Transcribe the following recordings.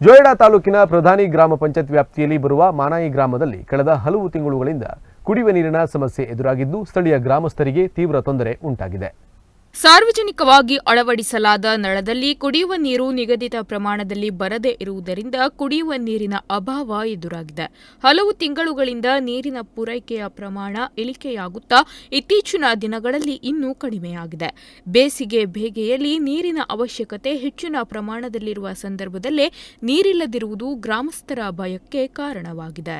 ಜೋಯಿಡಾ ತಾಲೂಕಿನ ಪ್ರಧಾನಿ ಗ್ರಾಮ ಪಂಚಾಯತ್ ವ್ಯಾಪ್ತಿಯಲ್ಲಿ ಬರುವ ಮಾನಾಯಿ ಗ್ರಾಮದಲ್ಲಿ ಕಳೆದ ಹಲವು ತಿಂಗಳುಗಳಿಂದ ಕುಡಿಯುವ ನೀರಿನ ಸಮಸ್ಯೆ ಎದುರಾಗಿದ್ದು ಸ್ಥಳೀಯ ಗ್ರಾಮಸ್ಥರಿಗೆ ತೀವ್ರ ತೊಂದರೆ ಉಂಟಾಗಿದೆ. ಸಾರ್ವಜನಿಕವಾಗಿ ಅಳವಡಿಸಲಾದ ನಳದಲ್ಲಿ ಕುಡಿಯುವ ನೀರು ನಿಗದಿತ ಪ್ರಮಾಣದಲ್ಲಿ ಬರದೇ ಇರುವುದರಿಂದ ಕುಡಿಯುವ ನೀರಿನ ಅಭಾವ ಎದುರಾಗಿದೆ. ಹಲವು ತಿಂಗಳುಗಳಿಂದ ನೀರಿನ ಪೂರೈಕೆಯ ಪ್ರಮಾಣ ಇಳಿಕೆಯಾಗುತ್ತಾ ಇತ್ತೀಚಿನ ದಿನಗಳಲ್ಲಿ ಇನ್ನೂ ಕಡಿಮೆಯಾಗಿದೆ. ಬೇಸಿಗೆ ಬೇಗೆಯಲ್ಲಿ ನೀರಿನ ಅವಶ್ಯಕತೆ ಹೆಚ್ಚಿನ ಪ್ರಮಾಣದಲ್ಲಿರುವ ಸಂದರ್ಭದಲ್ಲೇ ನೀರಿಲ್ಲದಿರುವುದು ಗ್ರಾಮಸ್ಥರ ಭಯಕ್ಕೆ ಕಾರಣವಾಗಿದೆ.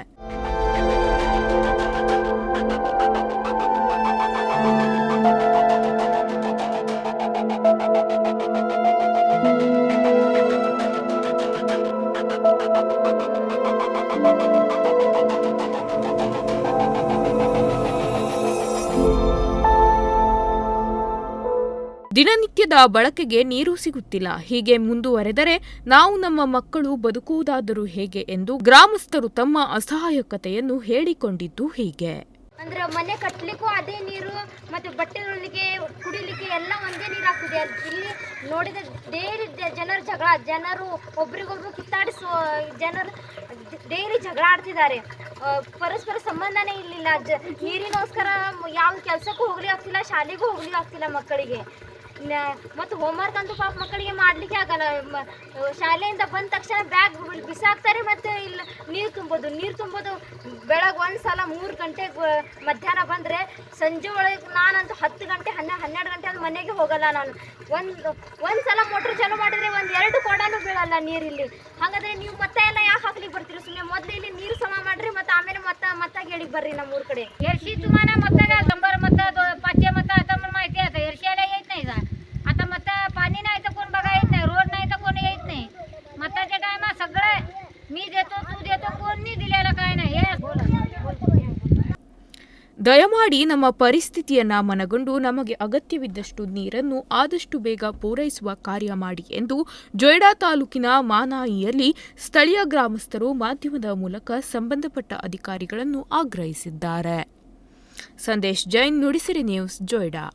ದಿನನಿತ್ಯದ ಬಳಕೆಗೆ ನೀರು ಸಿಗುತ್ತಿಲ್ಲ. ಹೀಗೆ ಮುಂದುವರೆದರೆ ನಾವು ನಮ್ಮ ಮಕ್ಕಳು ಬದುಕುವುದಾದರೂ ಹೇಗೆ ಎಂದು ಗ್ರಾಮಸ್ಥರು ತಮ್ಮ ಅಸಹಾಯಕತೆಯನ್ನು ಹೇಳಿಕೊಂಡಿದ್ದು ಹೀಗೆ. ಅಂದ್ರೆ ಮನೆ ಕಟ್ಟಲಿಕ್ಕೂ ಅದೇ ನೀರು ಮತ್ತು ಬಟ್ಟೆಗಳಿಗೆ ಕುಡಿಲಿಕ್ಕೆ ಎಲ್ಲ ಒಂದೇ ನೀರು ಆಗ್ತಿದೆ ಇಲ್ಲಿ ನೋಡಿದ ಡೈಲಿ ಜನರು ಜಗಳ, ಜನರು ಒಬ್ರಿಗೊಬ್ರು ಕಿತ್ತಾಡಿಸುವ ಜನರು ಡೈಲಿ ಜಗಳ ಆಡ್ತಿದ್ದಾರೆ. ಪರಸ್ಪರ ಸಂಬಂಧನೇ ಇರಲಿಲ್ಲ ಜ, ನೀರಿಗೋಸ್ಕರ ಯಾವ ಕೆಲಸಕ್ಕೂ ಹೋಗ್ಲಿಕ್ಕೆ ಆಗ್ತಿಲ್ಲ, ಶಾಲೆಗೂ ಹೋಗ್ಲಿಕ್ಕೆ ಆಗ್ತಿಲ್ಲ ಮಕ್ಕಳಿಗೆ. ಮತ್ತು ಹೋಮ್ವರ್ಕ್ ಅಂತೂ ಪಾಪ ಮಕ್ಕಳಿಗೆ ಮಾಡಲಿಕ್ಕೆ ಆಗಲ್ಲ. ಶಾಲೆಯಿಂದ ಬಂದ ತಕ್ಷಣ ಬ್ಯಾಗ್ ಬಿಸಾಕ್ತಾರೆ ಮತ್ತು ಇಲ್ಲಿ, ನೀರು ತುಂಬೋದು. ನೀರು ತುಂಬೋದು ಬೆಳಗ್ಗೆ ಒಂದು ಸಲ ಮೂರು ಗಂಟೆಗೆ ಮಧ್ಯಾಹ್ನ ಬಂದರೆ ಸಂಜೆ ಒಳಗೆ ನಾನಂತೂ ಹತ್ತು ಗಂಟೆ, ಹನ್ನೆ, ಹನ್ನೆರಡು ಗಂಟೆ ಅಲ್ಲಿ ಮನೆಗೆ ಹೋಗಲ್ಲ ನಾನು. ಒಂದು ಒಂದು ಸಲ ಮೋಟ್ರ್ ಚಾಲು ಮಾಡಿದರೆ ಒಂದು ಎರಡು ಕೊಡನೂ ಬೀಳಲ್ಲ ನೀರಿಲ್ಲಿ ಹಾಗಾದ್ರೆ ನೀವು ಮತ್ತೆ ಎಲ್ಲ ಯಾಕೆ ಹಾಕ್ಲಿಕ್ಕೆ ಬರ್ತೀರಿ? ಸುಮ್ಮನೆ ಮೊದಲು ಇಲ್ಲಿ ನೀರು ಸಮ ಮಾಡಿರಿ ಮತ್ತು ಆಮೇಲೆ ಮತ್ತೆ ಮತ್ತೆ ಹೇಳಿ ಬರ್ರಿ ನಮ್ಮ ಊರ ಕಡೆ. ಎಷ್ಟು ಸುಮಾನ ಮತ್ತೆ ದಯಮಾಡಿ ನಮ್ಮ ಪರಿಸ್ಥಿತಿಯನ್ನ ಮನಗೊಂಡು ನಮಗೆ ಅಗತ್ಯವಿದ್ದಷ್ಟು ನೀರನ್ನು ಆದಷ್ಟು ಬೇಗ ಪೂರೈಸುವ ಕಾರ್ಯ ಮಾಡಿ ಎಂದು ಜೊಯ್ಡಾ ತಾಲೂಕಿನ ಮಾನಾಯಿಯಲ್ಲಿ ಸ್ಥಳೀಯ ಗ್ರಾಮಸ್ಥರು ಮಾಧ್ಯಮದ ಮೂಲಕ ಸಂಬಂಧಪಟ್ಟ ಅಧಿಕಾರಿಗಳನ್ನು ಆಗ್ರಹಿಸಿದ್ದಾರೆ. ಸಂದೇಶ್ ಜೈನ್ ನುಡಿಸಿರಿ ನ್ಯೂಸ್ ಜೊಯ್ಡಾ.